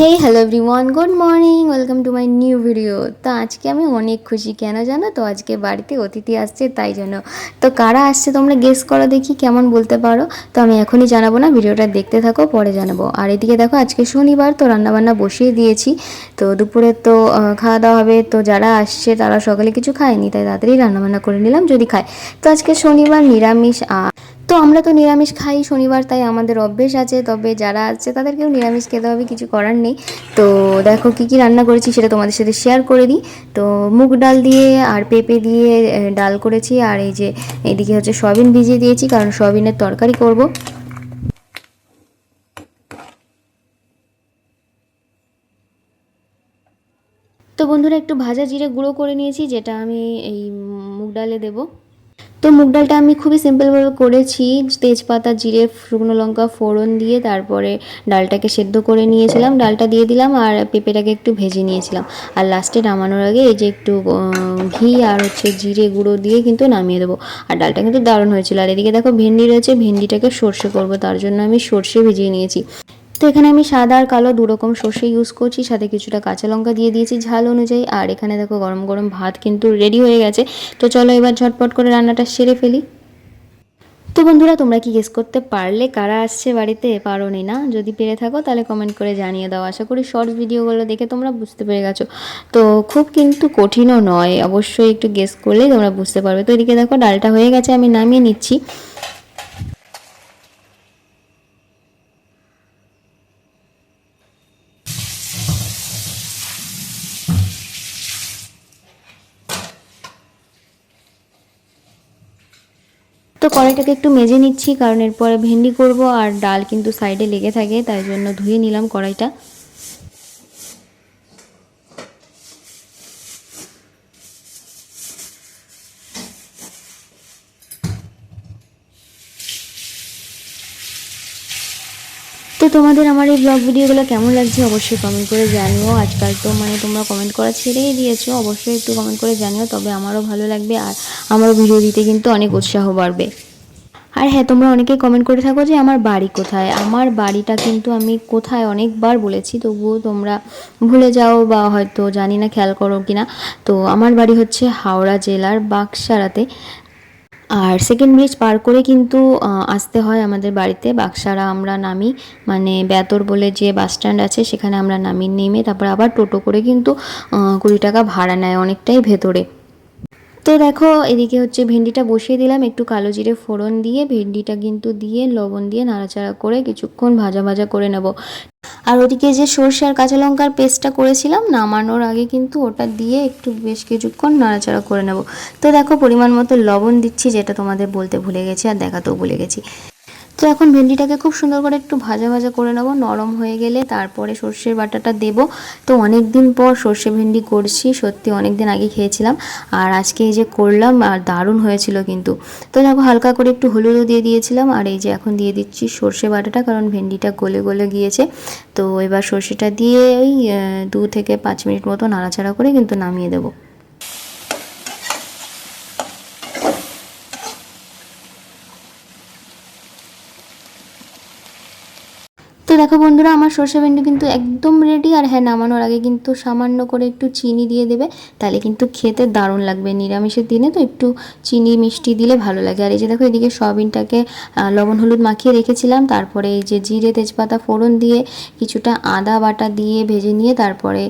Hey hello everyone good morning welcome to my new video তো আজকে আমি অনেক খুশি। কেন জানো? তো আজকে বাড়িতে অতিথি আসছে, তাই জন্য। তো কারা আসছে তোমরা গেস করো দেখি, কেমন বলতে পারো? তো আমি এখনই জানাব না, ভিডিওটা দেখতে থাকো, পরে জানাব। আর এদিকে দেখো, আজকে শনিবার, তো রান্নাবান্না বসিয়ে দিয়েছি। তো দুপুরে তো খাওয়া দাওয়া হবে। তো যারা আসছে, তারা সকালে কিছু খায়নি, তাই তাড়াতাড়ি রান্নাবান্না করে নিলাম, যদি খায়। তো আজকে শনিবার নিরামিষ আর তো আমরা তো নিরামিষ খাই, শনিবার তাই আমাদের অভ্যেস আছে, তবে যারা আছে তাদেরকেও নিরামিষ খেতে হবে, কিছু করার নেই। তো দেখো কি কি রান্না করেছি সেটা তোমাদের সাথে শেয়ার করে দিই। তো মুগ ডাল দিয়ে আর পেঁপে দিয়ে ডাল করেছি, আর এই যে এদিকে হচ্ছে সয়াবিন ভিজিয়ে দিয়েছি, কারণ সয়াবিনের তরকারি করব। তো বন্ধুরা একটু ভাজা জিরে গুঁড়ো করে নিয়েছি, যেটা আমি এই মুগ ডালে দেবো। তো মুগ ডালটা আমি খুবই সিম্পলভাবে করেছি। তেজপাতা, জিরে শুকনো লঙ্কা ফোড়ন দিয়ে তারপরে ডালটাকে সেদ্ধ করে নিয়েছিলাম। ডালটা দিয়ে দিলাম আর পেঁপেটাকে একটু ভেজে নিয়েছিলাম। আর লাস্টে নামানোর আগে এই যে একটু ঘি আর হচ্ছে জিরে গুঁড়ো দিয়ে কিন্তু নামিয়ে দেবো। আর ডালটা কিন্তু দারুণ হয়েছিল। আর এদিকে দেখো ভেন্ডি রয়েছে। ভেন্ডিটাকে সর্ষে করব, তার জন্য আমি সর্ষে ভিজিয়ে নিয়েছি। তো এখানে আমি সাদা আর কালো দু রকম সর্ষে ইউজ করছি, সাথে কিছুটা কাঁচা লঙ্কা দিয়ে দিয়েছি ঝাল অনুযায়ী। আর এখানে দেখো গরম গরম ভাত কিন্তু রেডি হয়ে গেছে। তো চলো এবার ঝটপট করে রান্নাটা সেরে ফেলি। তো বন্ধুরা, তোমরা কি গেস করতে পারলে কারা আসছে বাড়িতে? পারো নি না? যদি পেরে থাকো, তাহলে কমেন্ট করে জানিয়ে দাও। আশা করি শর্টস ভিডিওগুলো দেখে তোমরা বুঝতে পেরে গেছো। তো খুব কিন্তু কঠিনও নয়। অবশ্যই একটু গেস করলেই তোমরা বুঝতে পারবে। তো এদিকে দেখো, ডালটা হয়ে গেছে, আমি নামিয়ে নিচ্ছি। তো কড়াইটাকে একটু মেজে নিচ্ছি, কারণ এরপরে ভেন্ডি করব আর ডাল কিন্তু সাইডে লেগে থাকে, তাই জন্য ধুয়ে নিলাম কড়াইটা। তো তোমাদের আমার এই ব্লগ ভিডিওগুলো কেমন লাগছে অবশ্যই কমেন্ট করে জানিও। আজকাল তো মানে তোমরা কমেন্ট করা ছেড়েই দিয়েছ, অবশ্যই একটু কমেন্ট করে জানিও, তবে আমারও ভালো লাগবে আর আমারও ভিডিও দিতে কিন্তু অনেক উৎসাহ বাড়বে। আর হ্যাঁ তোমরা অনেকেই কমেন্ট করে থাকো যে আমার বাড়ি কোথায়? আমার বাড়িটা কিন্তু আমি কোথায় অনেকবার বলেছি, তবুও তোমরা ভুলে যাও বা হয়তো জানি না, খেয়াল করো কিনা। তো আমার বাড়ি হচ্ছে হাওড়া জেলার বাক্সারাতে আর সেকেন্ড ব্রিজ পার করে কিন্তু আসতে হয় আমাদের বাড়িতে। বাক্সারা আমরা নামি। মানে বেতর বলে যে বাস স্ট্যান্ড আছে, সেখানে আমরা নামি, নেমে তারপর আবার টোটো করে কিন্তু কুড়ি টাকা ভাড়া নেয় অনেকটাই ভেতরে। তো দেখো, এদিকে হচ্ছে ভেন্ডিটা বসিয়ে দিলাম, একটু কালো জিরে ফোড়ন দিয়ে, ভেন্ডিটা কিন্তু দিয়ে, লবণ দিয়ে নাড়াচাড়া করে কিছুক্ষণ ভাজা ভাজা করে নেব। আর ওদিকে যে সর্ষে আর কাঁচা লঙ্কার পেস্টটা করেছিলাম, নামানোর আগে কিন্তু ওটা দিয়ে একটু বেশ কিছুক্ষণ নাড়াচাড়া করে নেব। তো দেখো, পরিমাণ মতো লবণ দিচ্ছি, যেটা তোমাদের বলতে ভুলে গেছি আর দেখাতেও ভুলে গেছি। তো এখন ভেন্ডিটাকে খুব সুন্দর করে একটু ভাজা ভাজা করে নেব, নরম হয়ে গেলে তারপরে সর্ষের বাটাটা দেব। তো অনেক দিন পর সর্ষে ভেন্ডি করছি, সত্যি অনেক দিন আগে খেয়েছিলাম আর আজকে এই যে করলাম আর দারুণ হয়েছিল কিন্তু। তো দেখো হালকা করে একটু হলুদও দিয়ে দিয়েছিলাম আর এই যে এখন দিয়ে দিচ্ছি সর্ষে বাটাটা কারণ ভেন্ডিটা গলে গলে গিয়েছে। তো এবার সর্ষেটা দিয়ে ওই দু থেকে পাঁচ মিনিট মতো নাড়াচাড়া করে কিন্তু নামিয়ে দেবো। দেখো বন্ধুরা, আমার সর্ষে ভেন্ডি কিন্তু একদম রেডি আর হ্যাঁ নামানোর আগে কিন্তু সামান্য করে একটু চিনি দিয়ে দেবে, তাহলে কিন্তু খেতে দারুণ লাগবে। নিরামিষের দিনে তো একটু চিনি, মিষ্টি দিলে ভালো লাগে। আর এই যে দেখো, এদিকে সয়াবিনটাকে লবণ, হলুদ মাখিয়ে রেখেছিলাম, তারপরে এই যে জিরে, তেজপাতা, ফোড়ন দিয়ে কিছুটা আদা বাটা দিয়ে ভেজে নিয়ে, তারপরে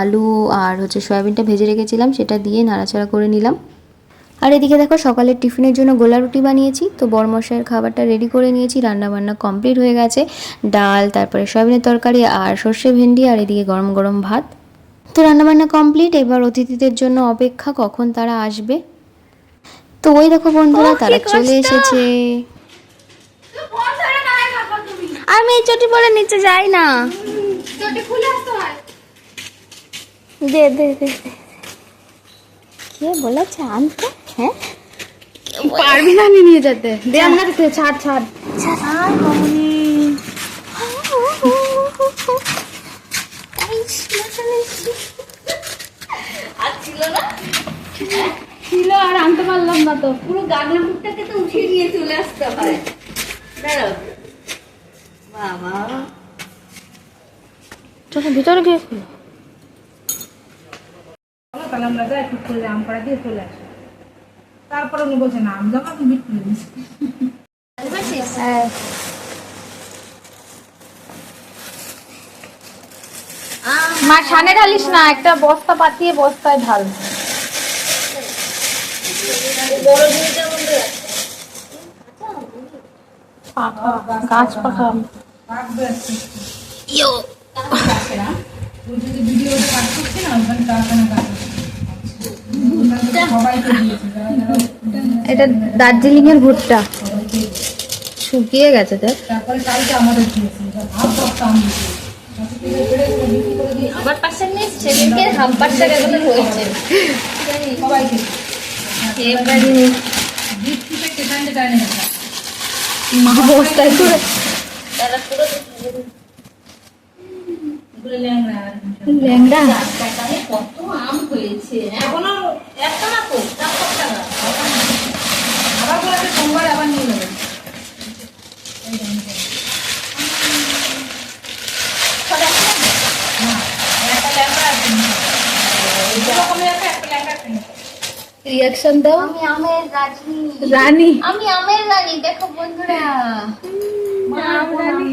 আলু আর হচ্ছে সয়াবিনটা ভেজে রেখেছিলাম, সেটা দিয়ে নাড়াচাড়া করে নিলাম। আর এদিকে দেখো সকালের টিফিনের জন্য গোলা রুটি বানিয়েছি। তো বরমশাইয়ের খাবারটা রেডি করে নিয়েছি রান্না বান্না কমপ্লিট হয়ে গেছে। ডাল তারপরে সয়াবিনের তরকারি আর সর্ষে ভেন্ডি আর এদিকে গরম গরম ভাত। তো রান্নাবান্না কমপ্লিট এবার অতিথিদের জন্য অপেক্ষা কখন তারা আসবে। তো ওই দেখো বন্ধুরা তারা চলে এসেছে। আমি এই চটি পরে নিচে যাই না। দে দে দে দে। কে বলেছে আনতে? পারবি না আমি নিয়ে যেতে। দে আমরা ছাড় ছাড়। ছিল না? ছিল আর আনতে পারলাম না তো। পুরো গাগনাপুরটাকে তো উঠিয়ে নিয়ে চলে আসতে হয় দাঁড়াও। বাবা। চলো ভিতরে গিয়ে খুলো। তাহলে আমরা যাই টুক করে আম পাড়া দিয়ে চলে আসি। তারপরে উনি বলছেন আম জমা তুমি বিট করে দিচ্ছি মা ছানে ঢালিস না একটা বস্তা পাতিয়ে বস্তায় ঢাল। গাছ পাখা। আম। ভিডিওতে কাজ করছে না ওখানে কারখানা কাজ সবাইকে দিয়েছে যারা যারা এটা দার্জিলিং এর ভুট্টা। শুকিয়ে গেছে দেখ। আমার পাশে পাশটা কেমন হয়েছে। বস্তায় করে তারা পুরো পুরো ল্যাংড়া কত আম হয়েছে এখনও একটা না তো চার পাঁচটা আবার বলেছে সোমবার আবার নিয়ে যাবেন একটা ল্যাংড়া আছে এরকমই একটা একটা ল্যাংড়া আছে রিয়াকশন দাও। আমি আমের রানী। রানী? আমি আমের রানী দেখো বন্ধুরা। রানী।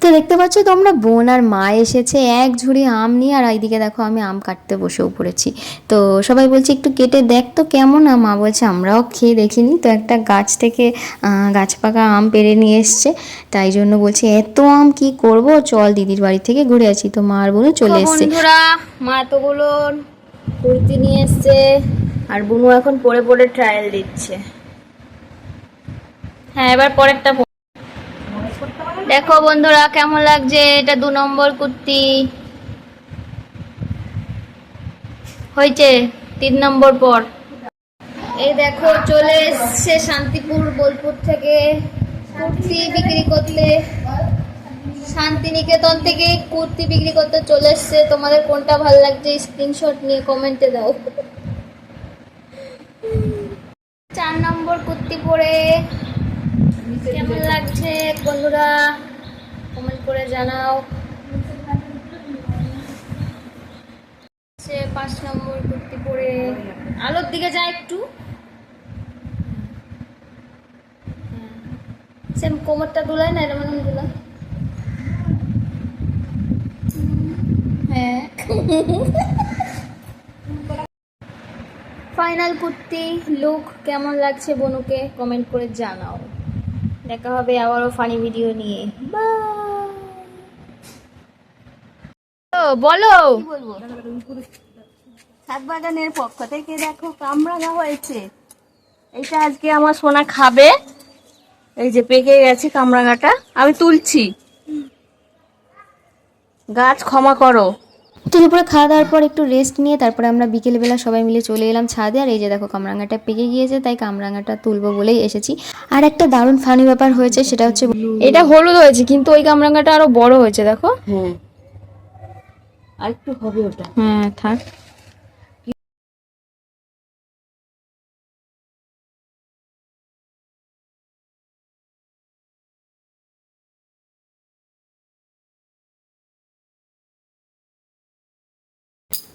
তো দেখতে পাচ্ছ তোমরা বোন আর মা এসেছে এক ঝুড়ি আম নিয়ে আর এইদিকে দেখো আমি আম কাটতে বসেও পড়েছি। তো সবাই বলছে একটু কেটে দেখ তো কেমন আম? মা বলছে আমরাও খেয়ে দেখিনি। তো একটা গাছ থেকে গাছ পাকা আম পেড়ে নিয়ে এসছে। তাই জন্য বলছে এত আম কি করব? চল দিদির বাড়ি থেকে ঘুরে আসি। তো মা আর বোনও চলে এসছে। মা এতগুলো কুর্তি নিয়ে এসছে আর বুনু এখন পরে পরে ট্রায়াল দিচ্ছে। হ্যাঁ এবার পরেরটা পর- দেখো বন্ধুরা, কেমন লাগছে? এটা দু নম্বর কুর্তি। হয়েছে তিন নম্বর পর। এই দেখো, চলে এসছে শান্তিপুর, বোলপুর থেকে। কুর্তি বিক্রি করতে। শান্তিনিকেতন থেকে কুর্তি বিক্রি করতে চলে এসছে। তোমাদের কোনটা ভালো লাগছে স্ক্রিনশট নিয়ে কমেন্টে দাও। চার নম্বর কুর্তি পরে কেমন লাগছে বন্ধুরা? কমেন্ট করে জানাও। পাঁচ নম্বর কুর্তি পরে আলোর দিকে যা একটু। সেম কোমরটা দুলাই না, এরকম দুলা হ্যাঁ। ফাইনাল কুর্তি লুক কেমন লাগছে বনুকে? কমেন্ট করে জানাও। দেখা হবে আবারও ফানি ভিডিও নিয়ে. বলো। ছাদ বাগানের পক্ষ থেকে দেখো কামরাঙা হয়েছে। এইটা আজকে আমার সোনা খাবে। এই যে পেকে গেছে কামরাঙাটা আমি তুলছি। গাছ ক্ষমা করো। তো দুপুরে খাওয়া দাওয়ার পর একটু রেস্ট নিয়ে তারপরে আমরা বিকেলবেলা সবাই মিলে চলে এলাম ছাদে। আর এই যে দেখো কামরাঙাটা পেকে গিয়েছে তাই কামরাঙাটা তুলবো বলেই এসেছি। আর একটা দারুণ ফানি ব্যাপার হয়েছে সেটা হচ্ছে এটা হলুদ হয়েছে কিন্তু ওই কামরাঙ্গাটা আরও বড় হয়েছে দেখো। হ্যাঁ। আর একটু হবে ওটা। হ্যাঁ থাক।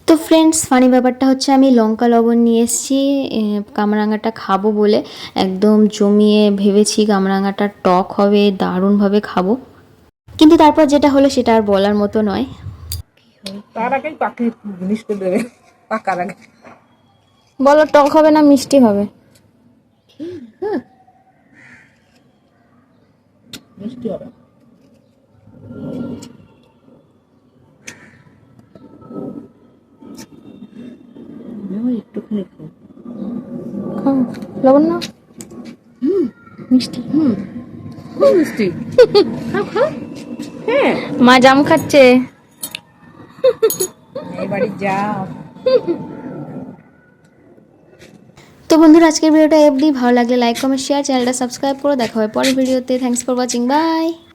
তো ফ্রেন্ডস ফানি ব্যাপারটা হচ্ছে আমি লঙ্কা লবণ নিয়ে এসেছি কামরাঙাটা খাব বলে। একদম জমিয়ে ভেবেছি কামরাঙাটা টক হবে দারুণভাবে খাব। কিন্তু তারপর যেটা হলো সেটা আর বলার মতো নয়। তার আগেই পাখি করে দেবে পাকার আগে। বলো টক হবে না মিষ্টি হবে? মিষ্টি হবে। খাও। লবণ না মিষ্টি। খুব মিষ্টি। খাও খাও। হ্যাঁ। মা জাম খাচ্ছে। যাও। তো বন্ধুরা আজকের ভিডিওটা এফডি ভালো লাগলে লাইক কমেন্ট শেয়ার চ্যানেলটা সাবস্ক্রাইব করে। দেখা হবে পরের ভিডিওতে। Thanks for watching by